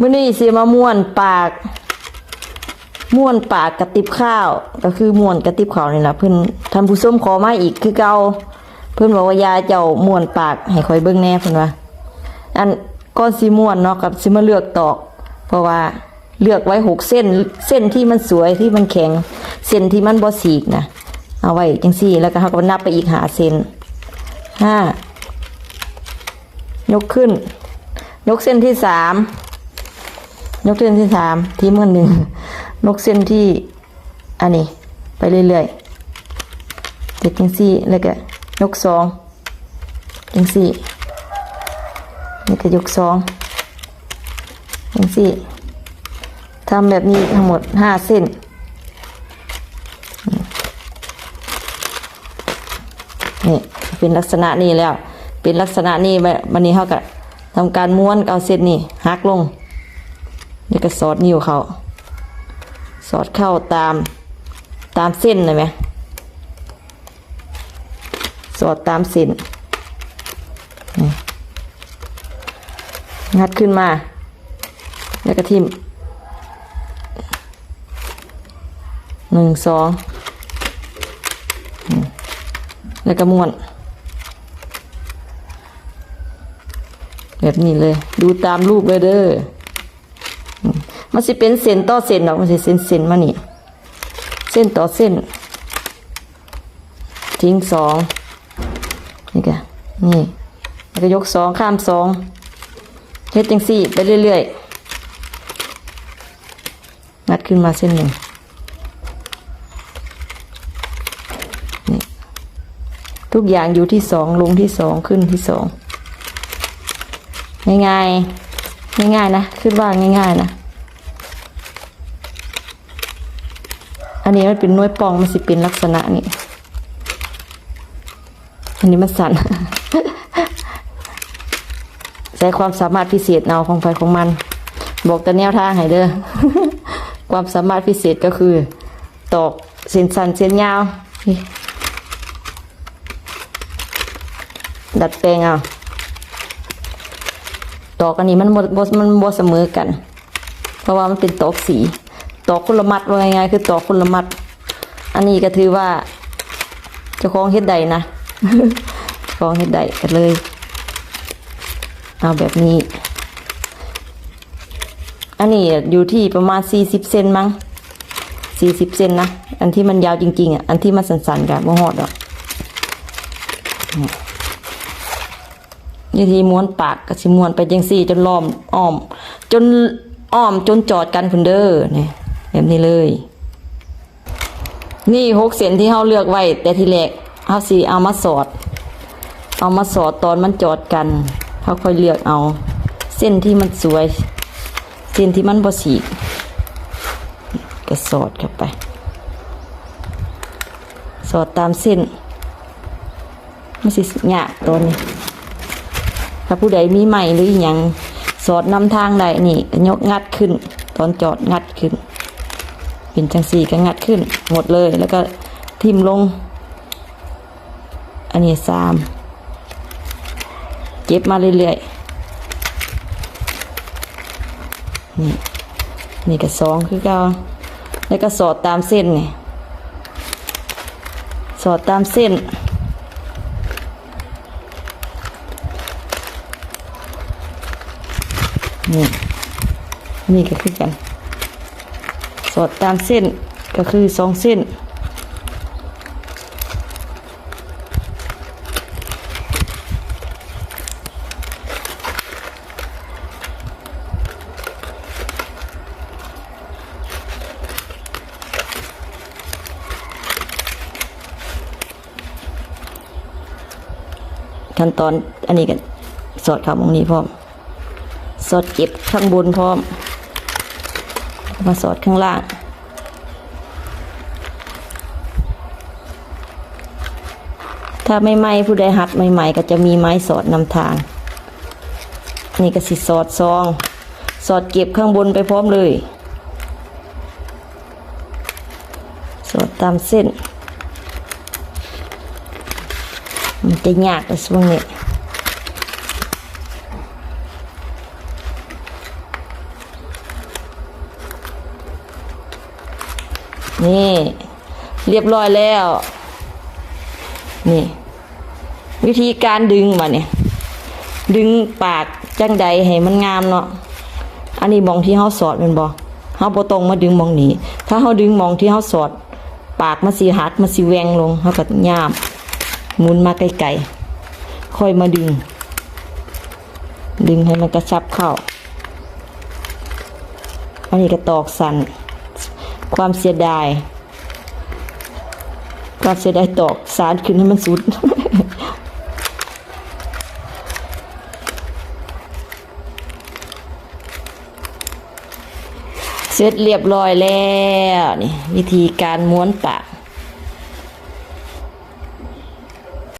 มื้อนี้สิมาม่วนปาก ม่วนปากกระติบข้าว ก็คือม่วนกระติบข้าวนี่ล่ะเพิ่อนท่านผู้ชมขอมาอีกคือเก่าเพิ่อนบอกว่ายาเจ้าม่วนปากให้ข่อยเบิ่งแน่เพิ่อนว่าอันก้อนสีม่วนเนาะกับสิมาเลือกตอก เพราะว่าเลือกไว้หกเส้นเส้นที่มันสวยที่มันแข็ง เส้นที่มันบ่สีกนะเอาไว้จังซี่ แล้วก็เขาก็นับไปอีกหาเส้นห้ายกขึ้น ยกเส้นที่สาม ยกเส้นที่สามทีมือหนึ่งนกเส้นที่อันนี้ไปเรื่อยๆเจ็ดจังซี่แล้วก็ยกสองจังซี่นี่ก็ยกสองอย่างสี่ทำแบบนี้ทั้งหมดห้าเส้นนี่เป็นลักษณะนี้แล้ว เป็นลักษณะนี้บบวันนี้เขาก็ทำการม้วนเอาเส้นนี่หักลง นี่ก็สอดนิ้วเขาสอดเข้าตามตามเส้นเลยไหมสอดตามเส้นงัดขึ้นมา แล้วก็ทิมหนึ่งสองแล้วก็ม้วนแบบนี้เลย ดูตามรูปเลยเด้อ มันสิเป็นเส้นต่อเส้นเนาะมันสิเส้นเส้นมานี่ เส้นต่อเส้น ทิ้งสองนี่ก็นี่แล้วก็ยกสองข้ามสองเฮ็ดจังสี่ ไปเรื่อยๆงัดขึ้นมาเส้นหนึ่งนี่ทุกอย่างอยู่ที่สองลงที่สองขึ้นที่สองง่ายๆ ง่ายๆนะคิดว่าง่ายๆนะอันนี้มันเป็นน้วยปองมันสิเป็นลักษณะนี้อันนี้มันสั่นใช้ความสามารถพิเศษเอาของไฟของมัน บอกแต่แนวทางให้เด้อความสามารถพิเศษก็คือ ตอกเส้นสั้นเส้นยาวดัดแปลงเอา ตอกอันนี้มันบ่บ่มันบ่เสมอกัน เพราะว่ามันเป็นตอกสีตอกคนละมัดว่าง่ายๆคือตอกคนละมัด อันนี้ก็ถือว่าเจ้าของเฮ็ดใดนะเจ้องเฮ็ดใดกันเลย เอาแบบนี้ อันนี้อยู่ที่ประมาณสี่สิบเซนมั้งสี่สิบเซนนะ อันที่มันยาวจริงๆอะ อันที่มันสั้นๆกับมหอดอะ นี่ทีม้วนปากกับสิม้วนไปจังสี่ จนล้อมอ้อม จนอ้อมจนจอดกันคุณเด้อเนี่ยแบบนี้เลย นี่หกเส้นที่เขาเลือกไว้ แต่ทีแรกเขาสีเอามาสอด เอามาสอดตอนมันจอดกันเขาค่อยเลือกเอา เส้นที่มันสวย เส้นที่มันบ่สีกก็สอดเข้าไป สอดตามเส้นไม่สิหยากตอนนี้ ถ้าผู้ใดมีใหม่หรืออหยังสอดนำทางใดนี่ก็ยกงัดขึ้น ตอนจอดงัดขึ้น เป็นจังสีก็งัดขึ้น หมดเลยแล้วก็ทิมลง อันนี้สามเก็บมาเรื่อยๆนี่นี่ก็สองคือเก่าแล้วก็สอดตามเส้นนี่สอดตามเส้น นี่นี่ก็คือกัน สอดตามเส้นก็คือสองเส้น ขั้นตอนอันนี้กันสอดขามองนี้พร้อม สอดเก็บข้างบนพร้อม มาสอดข้างล่างถ้าไม่ไหมผู้ใดหัดใหม่ๆก็จะมีไม้สอดนำทาง นี่ก็สิสอดซอง สอดเก็บข้างบนไปพร้อมเลย สอดตามเส้น มันจะยากในช่วงนี้ นี่ เรียบร้อยแล้ว นี่ วิธีการดึงมาเนี่ย ดึงปากจังใดให้มันงามเนาะอันนี้มองที่เฮาสอดแมันบ่เฮาบ่ต้องมาดึงมองหนีถ้าเฮาดึงมองที่เฮาสอด ปากมันสิหักมันสิแหวงลงเฮาก็ย่ามหมุนมาไกลๆค่อยมาดึง ดึงให้มันกระชับเข้า อันนี้ก็ตอกสัน ความเสียดาย ความเสียดายตอกสารขึ้นให้มันสุด เสร็จเรียบร้อยแล้วนี่วิธีการม้วนปาก